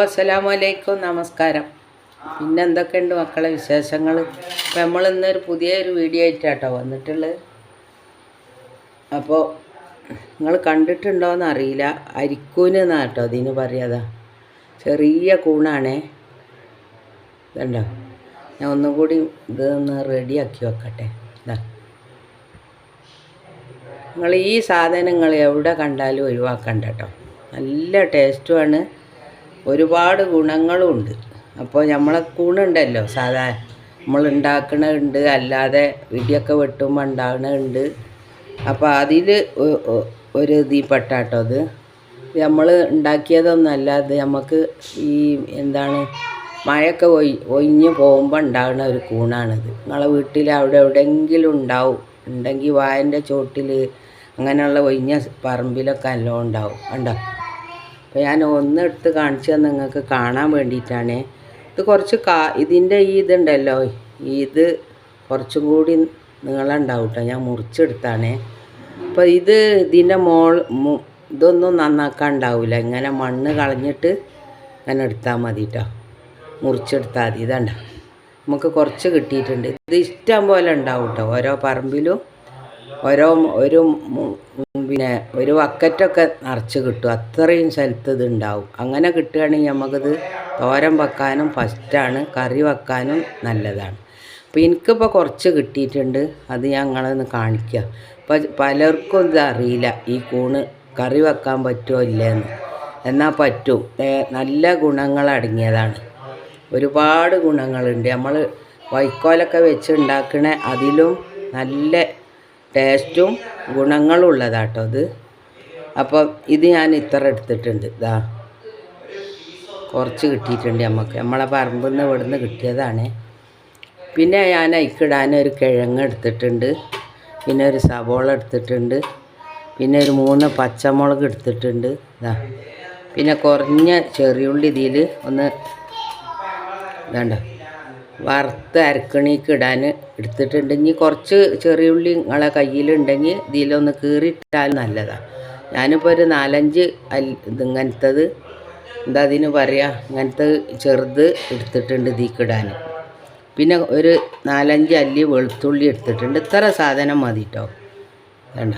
അസ്സലാമലൈക്കും നമസ്കാരം. പിന്നെ എന്തൊക്കെയുണ്ട് മക്കളെ വിശേഷങ്ങൾ ഇപ്പം നമ്മൾ ഇന്നൊരു പുതിയൊരു വീഡിയോ ആയിട്ടാട്ടോ വന്നിട്ടുള്ളത്. അപ്പോൾ നിങ്ങൾ കണ്ടിട്ടുണ്ടോയെന്ന് അറിയില്ല. അരിക്കൂന് എന്നാ കേട്ടോ അതിന് പറയാതാ. ചെറിയ കൂണാണേ. ഇതുണ്ടോ? ഞാൻ ഒന്നും കൂടി ഇതൊന്ന് റെഡിയാക്കി വെക്കട്ടെ. ഇതാ നിങ്ങൾ ഈ സാധനങ്ങൾ എവിടെ കണ്ടാലും ഒഴിവാക്കണ്ട കേട്ടോ. നല്ല ടേസ്റ്റുമാണ് ഒരുപാട് ഗുണങ്ങളും ഉണ്ട് അപ്പോൾ നമ്മളെ കൂണുണ്ടല്ലോ. സാധാ നമ്മൾ ഉണ്ടാക്കണുണ്ട് അല്ലാതെ ഇടിയൊക്കെ വെട്ടുമ്പോൾ ഉണ്ടാകണുണ്ട്. അപ്പോൾ അതിൽ ഒരു ഇതിൽ പെട്ടാട്ടോ അത്. നമ്മൾ ഉണ്ടാക്കിയതൊന്നല്ല അത് നമുക്ക് ഈ എന്താണ് മഴയൊക്കെ ഒയ് ഒഴിഞ്ഞ് പോകുമ്പോൾ ഉണ്ടാകുന്ന ഒരു കൂണാണിത്. നിങ്ങളെ വീട്ടിൽ അവിടെ എവിടെയെങ്കിലും ഉണ്ടാവും. ഉണ്ടെങ്കിൽ വായന്റെ ചോട്ടിൽ അങ്ങനെയുള്ള ഒഴിഞ്ഞ പറമ്പിലൊക്കെ നല്ലോണം ഉണ്ടാവും. കണ്ടോ? അപ്പോൾ ഞാൻ ഒന്ന് എടുത്ത് കാണിച്ചു തന്നെ നിങ്ങൾക്ക് കാണാൻ വേണ്ടിയിട്ടാണ്. ഇത് കുറച്ച് കാ ഇതിന്റെ ഈ ഇതുണ്ടല്ലോ ഇത് കുറച്ചും കൂടി നീളമുണ്ടാവും കേട്ടോ ഞാൻ മുറിച്ചെടുത്താണേ. അപ്പോൾ ഇത് ഇതിന്റെ മോൾ ഇതൊന്നും നന്നാക്കാൻ ഉണ്ടാവില്ല ഇങ്ങനെ മണ്ണ് കളഞ്ഞിട്ട് ഇങ്ങനെ എടുത്താൽ മതി കേട്ടോ മുറിച്ചെടുത്താൽ മതി. ഇതാണ്ട. നമുക്ക് കുറച്ച് കിട്ടിയിട്ടുണ്ട്. ഇത് ഇഷ്ടം പോലെ ഉണ്ടാവും കേട്ടോ ഓരോ പറമ്പിലും ഓരോ ഒരു പിന്നെ ഒരു വക്കറ്റൊക്കെ നിറച്ച് കിട്ടും. അത്രയും സ്ഥലത്ത് ഇത് ഉണ്ടാവും. അങ്ങനെ കിട്ടുകയാണെങ്കിൽ നമുക്കിത് തോരൻ വെക്കാനും ഫസ്റ്റാണ് കറി വെക്കാനും നല്ലതാണ്. അപ്പോൾ എനിക്കിപ്പോൾ കുറച്ച് കിട്ടിയിട്ടുണ്ട്. അത് ഞങ്ങളൊന്ന് കാണിക്കുക ഇപ്പം പലർക്കും ഇത് അറിയില്ല. ഈ കൂണ് കറി വെക്കാൻ പറ്റുമോ ഇല്ലയെന്ന്. എന്നാൽ പറ്റും. നല്ല ഗുണങ്ങൾ അടങ്ങിയതാണ്. ഒരുപാട് ഗുണങ്ങളുണ്ട്. നമ്മൾ വൈക്കോലൊക്കെ വെച്ച് ഉണ്ടാക്കണ അതിലും നല്ല ടേസ്റ്റും ഗുണങ്ങളും ഉള്ളതാട്ടോ ഇത്. അപ്പോൾ ഇത് ഞാൻ ഇത്ര എടുത്തിട്ടുണ്ട്. ഇതാ കുറച്ച് കിട്ടിയിട്ടുണ്ട് നമുക്ക് നമ്മളെ പറമ്പിൽ നിന്ന് ഇവിടുന്ന് കിട്ടിയതാണ്. പിന്നെ ഞാൻ അതിക്കിടാൻ ഒരു കിഴങ്ങ് എടുത്തിട്ടുണ്ട്. പിന്നെ ഒരു സവോള എടുത്തിട്ടുണ്ട്. പിന്നെ ഒരു മൂന്ന് പച്ചമുളക് എടുത്തിട്ടുണ്ട്. ഇതാ പിന്നെ കുറഞ്ഞ ചെറിയുള്ളി ഇതിൽ ഒന്ന് വേണ്ട വറുത്ത് അരക്കണിക്ക് ഇടാൻ എടുത്തിട്ടുണ്ടെങ്കിൽ കുറച്ച് ചെറിയ നിങ്ങളെ കയ്യിലുണ്ടെങ്കിൽ ഇതിലൊന്ന് കീറിയിട്ടാൽ നല്ലതാണ് ഞാനിപ്പോൾ ഒരു നാലഞ്ച് അൽ ഇങ്ങനത്തത് എന്താ അതിന് പറയുക ഇങ്ങനത്തെ ചെറുത് എടുത്തിട്ടുണ്ട് ഇതിക്കിടാൻ പിന്നെ ഒരു നാലഞ്ച് അല്ലി വെളുത്തുള്ളി എടുത്തിട്ടുണ്ട്. ഇത്ര സാധനം മതി കേട്ടോ വേണ്ട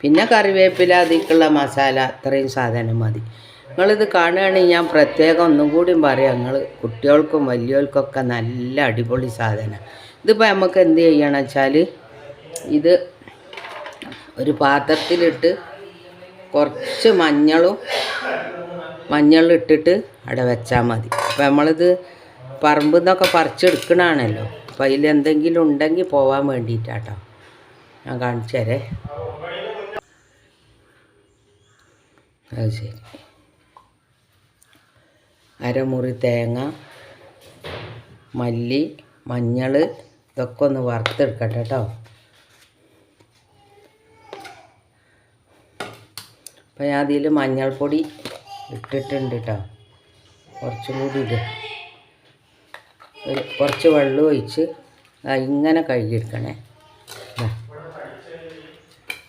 പിന്നെ കറിവേപ്പില അതിക്കുള്ള മസാല അത്രയും സാധനം മതി. നിങ്ങളിത് കാണുകയാണെങ്കിൽ ഞാൻ പ്രത്യേകം ഒന്നും കൂടി പറയാം. നിങ്ങൾ കുട്ടികൾക്കും വലിയവർക്കൊക്കെ നല്ല അടിപൊളി സാധനം. ഇതിപ്പോൾ നമുക്ക് എന്ത് ചെയ്യണം വെച്ചാൽ ഇത് ഒരു പാത്രത്തിലിട്ട് കുറച്ച് മഞ്ഞളും മഞ്ഞളും ഇട്ടിട്ട് അവിടെ വെച്ചാൽ മതി. അപ്പോൾ നമ്മളിത് പറമ്പിൽ നിന്നൊക്കെ പറിച്ചെടുക്കണാണല്ലോ അപ്പോൾ അതിലെന്തെങ്കിലും ഉണ്ടെങ്കിൽ പോവാൻ വേണ്ടിയിട്ടാട്ടോ. ഞാൻ കാണിച്ചു തരേ അത് ശരി. അരമുറി തേങ്ങ മല്ലി മഞ്ഞൾ ഇതൊക്കെ ഒന്ന് വറുത്തെടുക്കട്ടെ കേട്ടോ അപ്പോൾ ഞാൻ അതിൽ മഞ്ഞൾപ്പൊടി ഇട്ടിട്ടുണ്ട് കേട്ടോ കുറച്ചും കൂടി ഇടുക കുറച്ച് വെള്ളം ഒഴിച്ച് ഇങ്ങനെ കഴുകിയെടുക്കണേ.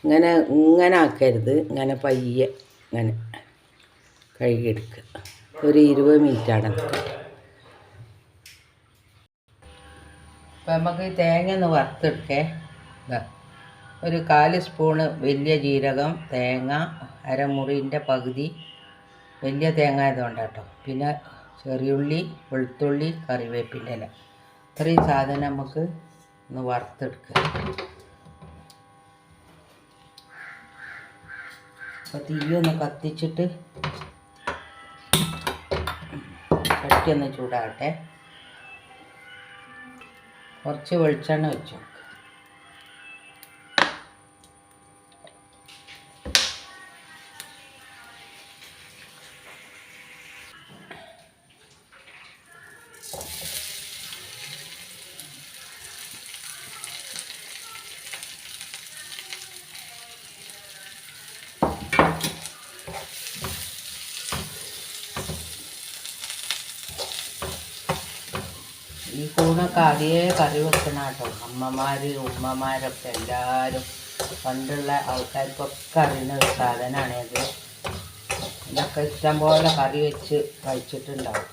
ഇങ്ങനെ ഇങ്ങനെ ആക്കരുത്. ഇങ്ങനെ പയ്യെ ഇങ്ങനെ കഴുകിയെടുക്കുക. ഒരു ഇരുപത് മിനിറ്റ് ആണ് അപ്പം നമുക്ക് തേങ്ങ ഒന്ന് വറുത്തെടുക്കേ. ഒരു കാൽ സ്പൂണ് വലിയ ജീരകം തേങ്ങ അരമുറിന്റെ പകുതി വലിയ തേങ്ങ ആയതുകൊണ്ടാട്ടോ പിന്നെ ചെറിയുള്ളി വെളുത്തുള്ളി കറിവേപ്പിന്റെ ഇല. ഇത്രയും സാധനം നമുക്ക് ഒന്ന് വറുത്തെടുക്കുക അപ്പോൾ തീയൊന്ന് കത്തിച്ചിട്ട് ഒന്ന് ചൂടാകട്ടെ കുറച്ച് വെളിച്ചെണ്ണ വെച്ചു ഈ കൂണൊക്കെ അതേ കറി വെക്കണ കേട്ടോ അമ്മമാർ ഉമ്മമാരൊക്കെ എല്ലാവരും പണ്ടുള്ള ആൾക്കാർക്കൊക്കെ അറിയുന്ന ഒരു സാധനമാണേത് ഇത്. ഇതൊക്കെ ഇഷ്ടം പോലെ കറി വെച്ച് കഴിച്ചിട്ടുണ്ടാവും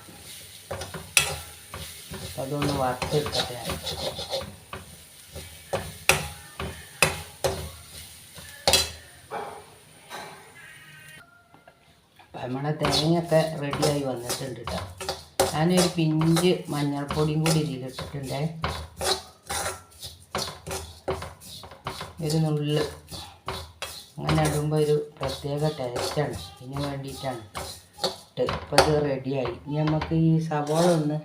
അതൊന്ന് വറുത്തെടുക്കട്ടെ. നമ്മളെ തേങ്ങയൊക്കെ റെഡിയായി വന്നിട്ടുണ്ട് കേട്ടോ ഞാനൊരു പിഞ്ച് മഞ്ഞൾപ്പൊടിയും കൂടി ഇതിലിട്ടിട്ടുണ്ടേ. ഒരു നുള്ള്. അങ്ങനെ ഇടുമ്പോൾ ഒരു പ്രത്യേക ടേസ്റ്റാണ് ഇതിന് വേണ്ടിയിട്ടാണ്. ഇട്ട്. ഇപ്പം ഇത് റെഡിയായി ഇനി നമുക്ക് ഈ സവാള ഒന്ന്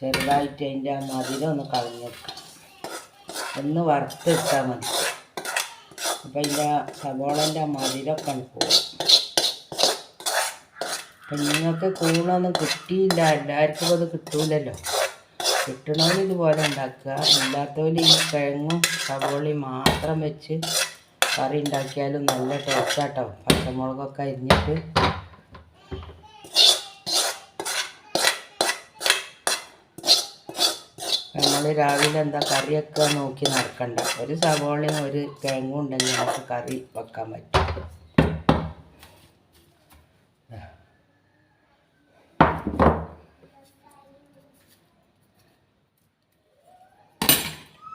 ചെറുതായിട്ട് അതിന്റെ ആ മധുരം ഒന്ന് ഒന്ന് വറുത്തിട്ടാൽ മതി. അപ്പം അതിന്റെ സവോളന്റെ അങ്ങ് പോകും നിങ്ങൾക്ക് കൂണൊന്നും കിട്ടിയില്ല. എല്ലാവർക്കും അത് കിട്ടൂലല്ലോ. കിട്ടണവർ ഇതുപോലെ ഉണ്ടാക്കുക. ഇല്ലാത്തവന് ഈ കിഴങ്ങും സവോളയും മാത്രം വെച്ച് കറി ഉണ്ടാക്കിയാലും നല്ല ടേസ്റ്റാട്ടോ പച്ചമുളകൊക്കെ അരിഞ്ഞിട്ട്. നമ്മൾ രാവിലെ എന്താ കറിയൊക്കെ നോക്കി നടക്കണ്ട. ഒരു സവോളയും ഒരു കിഴങ്ങും ഉണ്ടെങ്കിൽ നമുക്ക് കറി വെക്കാൻ പറ്റും.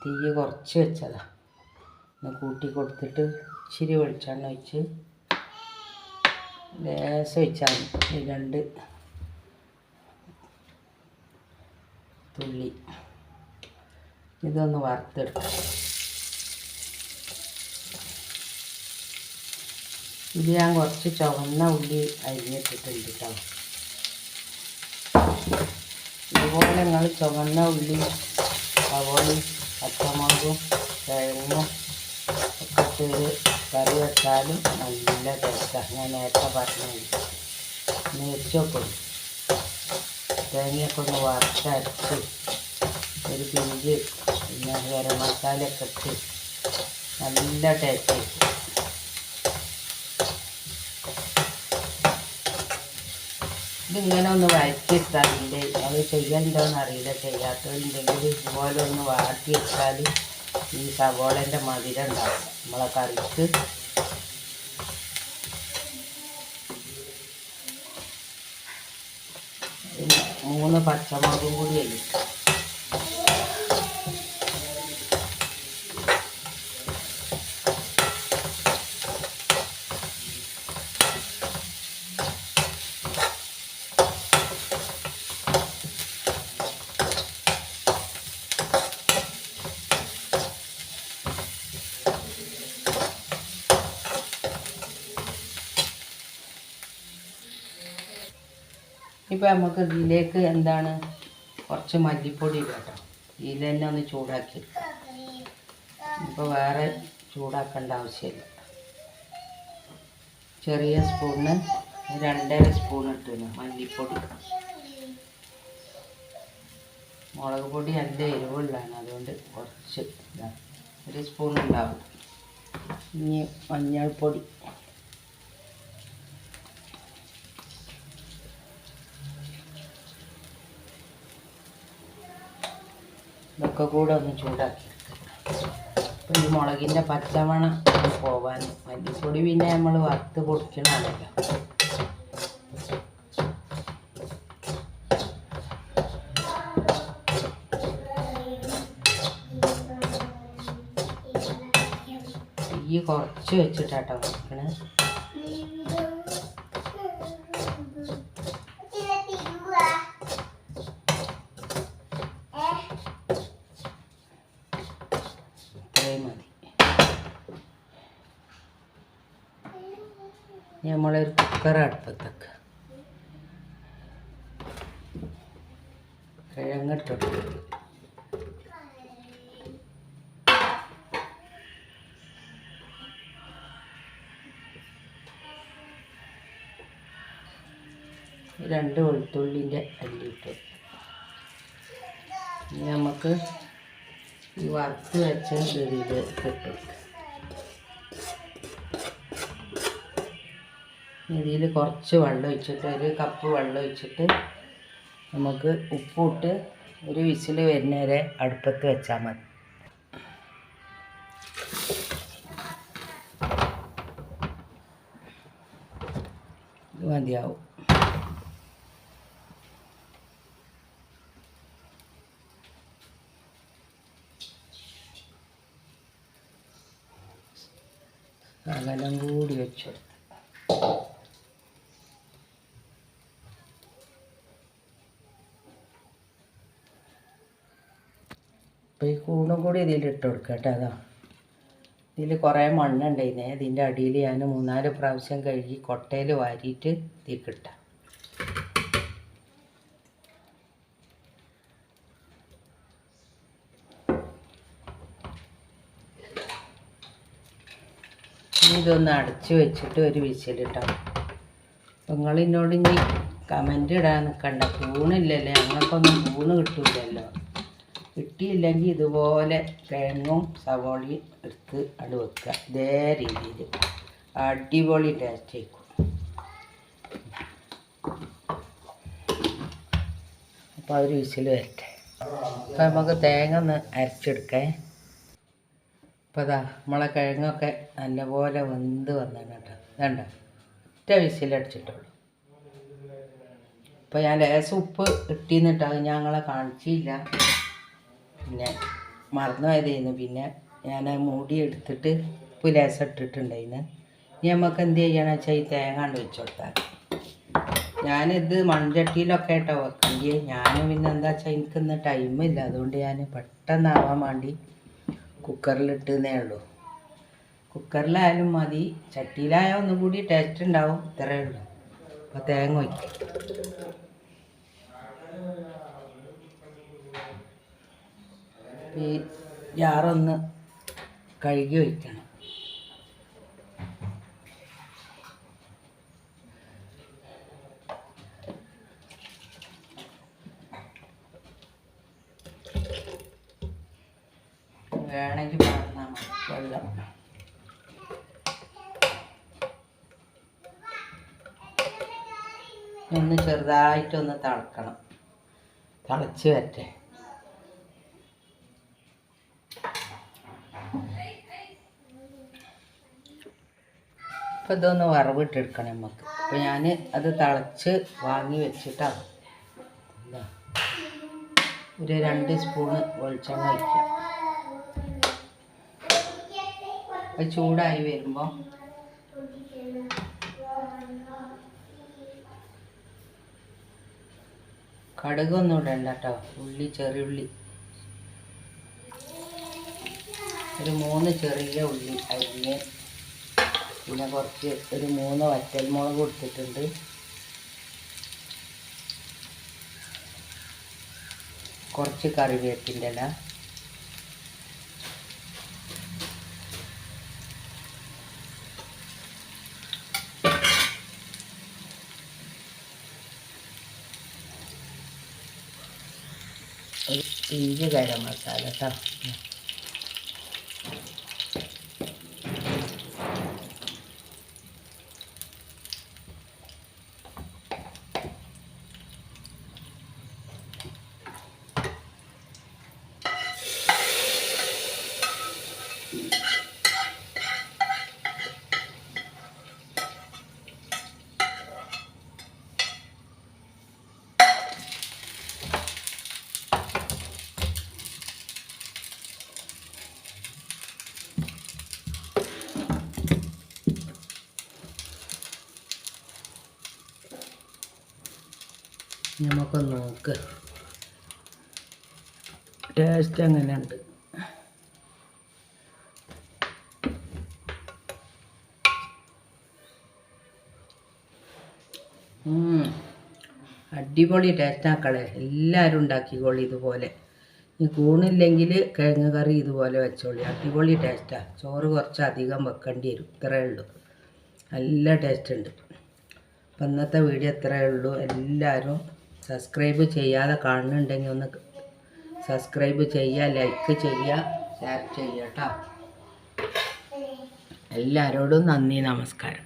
തീ കുറച്ച് വെച്ചതാണ് ഒന്ന് കൂട്ടി കൊടുത്തിട്ട് ഇച്ചിരി വെളിച്ചെണ്ണ ഒഴിച്ച് ലേശം ഒഴിച്ചാൽ മതി. രണ്ട് തുള്ളി. ഇതൊന്ന് വറുത്തെടുക്കാം. ഇത് ഞാൻ കുറച്ച് ചുവന്ന ഉള്ളി അരിഞ്ഞിട്ടിട്ടുണ്ട് കേട്ടോ ഇതുപോലെ നിങ്ങൾ ചുവന്ന ഉള്ളി സവോളയും പച്ചമുളകും കിഴങ്ങും ഒക്കെ ഇട്ടൊരു കറി വെച്ചാലും നല്ല ടേസ്റ്റാണ് ഞാൻ നേരത്തെ പറഞ്ഞത് നോക്കും. തേങ്ങയൊക്കെ ഒന്ന് വറുത്തരച്ച് ഒരു പിഞ്ച് പിന്നെ ഗരം മസാലയൊക്കെ ഇട്ട് നല്ല ടേസ്റ്റ് ഇതിങ്ങനെ ഒന്ന് വഴറ്റിയിട്ടാൽ ഇതിന്റെ അത് ചെയ്യണ്ടോന്ന് അറിയില്ല. ചെയ്യാത്തവരുണ്ടെങ്കിൽ ഇതുപോലെ ഒന്ന് വാട്ടിയിട്ടാൽ ഈ സവോളന്റെ മധുരം ഉണ്ടാവും. നമ്മളെ കറിക്ക്. മൂന്ന് പച്ചമുളകും കൂടി അല്ലേ ഇപ്പം നമുക്ക് ഇതിലേക്ക് എന്താണ്? കുറച്ച് മല്ലിപ്പൊടി കേട്ടോ ഇതിൽ തന്നെ ഒന്ന് ചൂടാക്കി ഇപ്പോൾ വേറെ ചൂടാക്കേണ്ട ആവശ്യമില്ല. ചെറിയ സ്പൂണിന് രണ്ടര സ്പൂൺ ഇട്ടിരുന്നു മല്ലിപ്പൊടി. മുളക് പൊടി നല്ല എരിവുള്ളതാണ് അതുകൊണ്ട് കുറച്ച് ഒരു സ്പൂൺ ഉണ്ടാവും. ഇനി മഞ്ഞൾപ്പൊടി. ഇതൊക്കെ കൂടെ ഒന്ന് ചൂടാക്കി. അപ്പം ഈ മുളകിന്റെ പച്ചമണം പോവാൻ. മല്ലിപ്പൊടി പിന്നെ നമ്മൾ വറുത്ത് പൊടിക്കണമല്ലോ തീ കുറച്ച് വെച്ചിട്ടാട്ടോ വറുക്കണേ ഇത്രയും മതി ഇനി നമ്മളൊരു കുക്കർ അടുപ്പത്തേക്ക്. കിഴങ്ങിട്ടിട്ട് രണ്ട് വെളുത്തുള്ളിന്റെ അല്ലിട്ട് നമുക്ക് ഈ വറുത്ത് വെച്ച ഇതിൽ കിട്ടും ഇതിൽ കുറച്ച് വെള്ളം ഒഴിച്ചിട്ട് ഒരു കപ്പ് വെള്ളം ഒഴിച്ചിട്ട് നമുക്ക് ഉപ്പിട്ട് ഒരു വിസിൽ വരുന്നവരെ അടുപ്പത്ത് വെച്ചാൽ മതി. ഇത് മതിയാവും. അകലം കൂടി വെച്ചു അപ്പോൾ ഈ കൂണും കൂടി ഇതിൽ ഇട്ട് കൊടുക്കുക കേട്ടോ അതാ. ഇതിൽ കുറേ മണ്ണുണ്ടായിരുന്നേ ഇതിന്റെ അടിയിൽ ഞാൻ മൂന്നാൽ പ്രാവശ്യം കഴുകി കൊട്ടയിൽ വാരിയിട്ട് ഇതിക്കിട്ട ഇനി ഇതൊന്ന് അടച്ച് വെച്ചിട്ട് ഒരു വിശലിട്ടോ അപ്പം നിങ്ങളിന്നോട് ഇനി കമന്റ് ഇടാൻ നിൽക്കണ്ട കൂണില്ലല്ലേ ഞങ്ങൾക്കൊന്നും കൂണ് കിട്ടില്ലല്ലോ കിട്ടിയില്ലെങ്കിൽ ഇതുപോലെ കിഴങ്ങും സവോളയും എടുത്ത് അത് വെക്കുക. ഇതേ രീതിയിൽ അടിപൊളി ടേസ്റ്റ് ആയിരിക്കും. അപ്പോൾ അവർ വിസിൽ വരട്ടെ. അപ്പോൾ നമുക്ക് തേങ്ങ ഒന്ന് അരച്ചെടുക്കേ. അപ്പോൾ അതാ നമ്മളെ കിഴങ്ങൊക്കെ നല്ലപോലെ വെന്ത് വന്നേ കേട്ടോ. വേണ്ട ഒറ്റ വിസിലടിച്ചിട്ടുള്ളൂ അപ്പോൾ ഞാൻ ലേശം ഉപ്പ് ഇട്ടിന്നിട്ട് ഞങ്ങളെ കാണിച്ചില്ല. പിന്നെ മറന്നു പോയതായിരുന്നു പിന്നെ ഞാൻ മൂടി എടുത്തിട്ട് ലേശം ഇട്ടിട്ടുണ്ടായിരുന്നു ഇനി നമുക്ക് എന്ത് ചെയ്യണം വെച്ചാൽ ഈ തേങ്ങ കൊണ്ട് വെച്ച് കൊടുത്താൽ ഞാനിത് മൺചട്ടിയിലൊക്കെ ആയിട്ടാണ് വെക്കേണ്ടി ഞാൻ പിന്നെ എന്താ വെച്ചാൽ എനിക്കിന്ന് ടൈമില്ല അതുകൊണ്ട് ഞാൻ പെട്ടെന്നാവാൻ വേണ്ടി കുക്കറിലിട്ടുന്നേ ഉള്ളൂ. കുക്കറിലായാലും മതി. ചട്ടിയിലായാൽ ഒന്നും കൂടി ടേസ്റ്റ് ഉണ്ടാവും ഇത്രയേ ഉള്ളൂ. അപ്പോൾ തേങ്ങ വയ്ക്കും ഈ ജാറൊന്ന് കഴുകി വയ്ക്കണം. വേണമെങ്കിൽ വെള്ളം. ഒന്ന് ചെറുതായിട്ടൊന്ന് തിളക്കണം. തിളച്ച് വരട്ടെ. ഇപ്പം ഇതൊന്ന് വറവിട്ടെടുക്കണം നമുക്ക് അപ്പോൾ ഞാൻ അത് തിളച്ച് വാങ്ങി വെച്ചിട്ടാണ്. ഒരു രണ്ട് സ്പൂണ് വെളിച്ചെണ്ണ വയ്ക്കാം അത് ചൂടായി വരുമ്പോൾ കടുകൊന്നും ഇടണ്ട കേട്ടോ ഉള്ളി. ചെറിയുള്ളി ഒരു മൂന്ന് ചെറിയ ഉള്ളി അരിഞ്ഞ് പിന്നെ കുറച്ച് ഒരു മൂന്ന് വറ്റൽമുളക് കൊടുത്തിട്ടുണ്ട്. കുറച്ച് കറിവേപ്പിന്റെ ഇല. ഇഞ്ചി ഗരം മസാല കേട്ടോ നമുക്കൊന്ന് നോക്ക്. ടേസ്റ്റ് എങ്ങനെയുണ്ട്. അടിപൊളി ടേസ്റ്റ് ആക്കളെ. എല്ലാവരും ഉണ്ടാക്കിക്കോളി ഇതുപോലെ. ഇനി കൂണില്ലെങ്കിൽ കിഴങ്ങ് കറി ഇതുപോലെ വെച്ചോളി. അടിപൊളി ടേസ്റ്റാ ചോറ് കുറച്ച് അധികം വെക്കേണ്ടി വരും. ഇത്രയേ ഉള്ളൂ. നല്ല ടേസ്റ്റ് ഉണ്ട്. അപ്പം ഇന്നത്തെ വീഡിയോ ഇത്രയേ ഉള്ളൂ. എല്ലാവരും സബ്സ്ക്രൈബ് ചെയ്യാതെ കാണുന്നുണ്ടെങ്കിൽ ഒന്ന് സബ്സ്ക്രൈബ് ചെയ്യുക ലൈക്ക് ചെയ്യുക ഷെയർ ചെയ്യട്ടോ എല്ലാവരോടും നന്ദി നമസ്കാരം.